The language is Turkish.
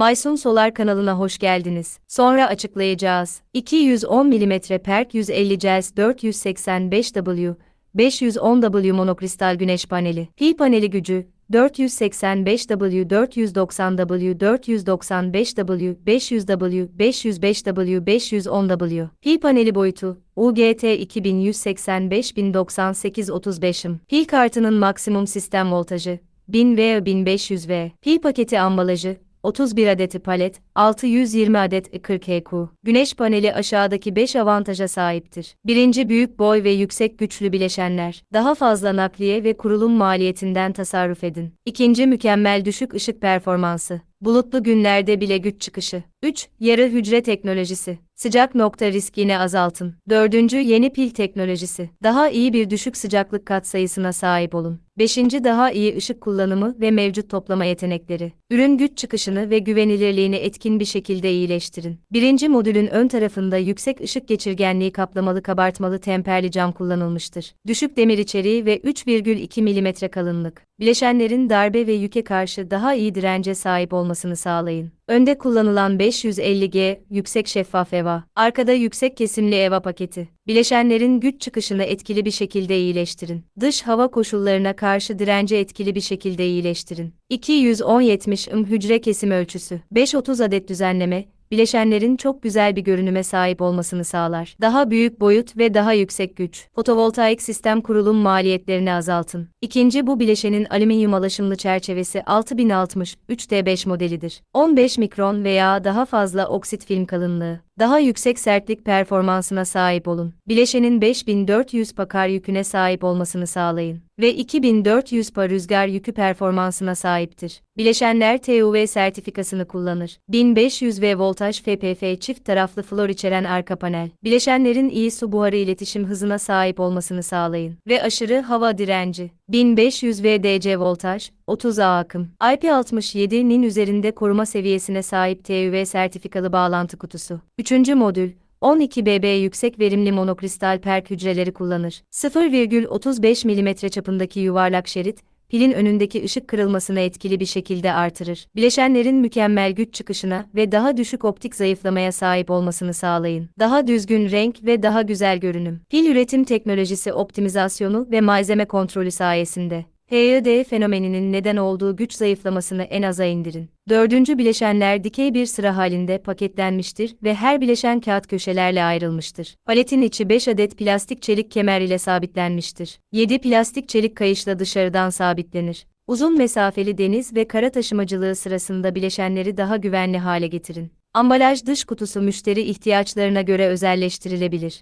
Maysun Solar kanalına hoş geldiniz. Sonra açıklayacağız. 210 mm PERK 150 Cels 485W 510W monokristal güneş paneli. Pi paneli gücü 485W 490W 495W 500W 505W 510W. Pi paneli boyutu UGT 2185 35 Pi kartının maksimum sistem voltajı 1000 V 1500 V. Pi paketi ambalajı 31 adeti palet, 620 adet 40 HQ. Güneş paneli aşağıdaki 5 avantaja sahiptir. Birinci büyük boy ve yüksek güçlü bileşenler. Daha fazla nakliye ve kurulum maliyetinden tasarruf edin. İkinci mükemmel düşük ışık performansı. Bulutlu günlerde bile güç çıkışı. 3. Yarı hücre teknolojisi. Sıcak nokta riskini azaltın. Dördüncü yeni pil teknolojisi. Daha iyi bir düşük sıcaklık katsayısına sahip olun. Beşinci daha iyi ışık kullanımı ve mevcut toplama yetenekleri. Ürün güç çıkışını ve güvenilirliğini etkin bir şekilde iyileştirin. Birinci modülün ön tarafında yüksek ışık geçirgenliği kaplamalı kabartmalı temperli cam kullanılmıştır. Düşük demir içeriği ve 3,2 mm kalınlık. Bileşenlerin darbe ve yüke karşı daha iyi dirence sahip olmasını sağlayın. Önde kullanılan 550G yüksek şeffaf EVA, arkada yüksek kesimli EVA paketi. Bileşenlerin güç çıkışını etkili bir şekilde iyileştirin. Dış hava koşullarına karşı dirence etkili bir şekilde iyileştirin. 210-70 ım hücre kesim ölçüsü. 5-30 adet düzenleme, bileşenlerin çok güzel bir görünüme sahip olmasını sağlar. Daha büyük boyut ve daha yüksek güç. Fotovoltaik sistem kurulum maliyetlerini azaltın. İkinci bu bileşenin alüminyum alaşımlı çerçevesi 6060 3D5 modelidir. 15 mikron veya daha fazla oksit film kalınlığı. Daha yüksek sertlik performansına sahip olun. Bileşenin 5400 pa kar yüküne sahip olmasını sağlayın ve 2400 pa rüzgar yükü performansına sahiptir. Bileşenler TUV sertifikasını kullanır. 1500 V voltaj FPF çift taraflı flor içeren arka panel. Bileşenlerin iyi su buharı iletişim hızına sahip olmasını sağlayın ve aşırı hava direnci. 1500 VDC voltaj, 30 A akım. IP67'nin üzerinde koruma seviyesine sahip TÜV sertifikalı bağlantı kutusu. Üçüncü modül, 12 BB yüksek verimli monokristal perk hücreleri kullanır. 0,35 mm çapındaki yuvarlak şerit, pilin önündeki ışık kırılmasını etkili bir şekilde artırır. Bileşenlerin mükemmel güç çıkışına ve daha düşük optik zayıflamaya sahip olmasını sağlayın. Daha düzgün renk ve daha güzel görünüm. Pil üretim teknolojisi optimizasyonu ve malzeme kontrolü sayesinde HYD fenomeninin neden olduğu güç zayıflamasını en aza indirin. Dördüncü bileşenler dikey bir sıra halinde paketlenmiştir ve her bileşen kağıt köşelerle ayrılmıştır. Paletin içi 5 adet plastik çelik kemer ile sabitlenmiştir. 7 plastik çelik kayışla dışarıdan sabitlenir. Uzun mesafeli deniz ve kara taşımacılığı sırasında bileşenleri daha güvenli hale getirin. Ambalaj dış kutusu müşteri ihtiyaçlarına göre özelleştirilebilir.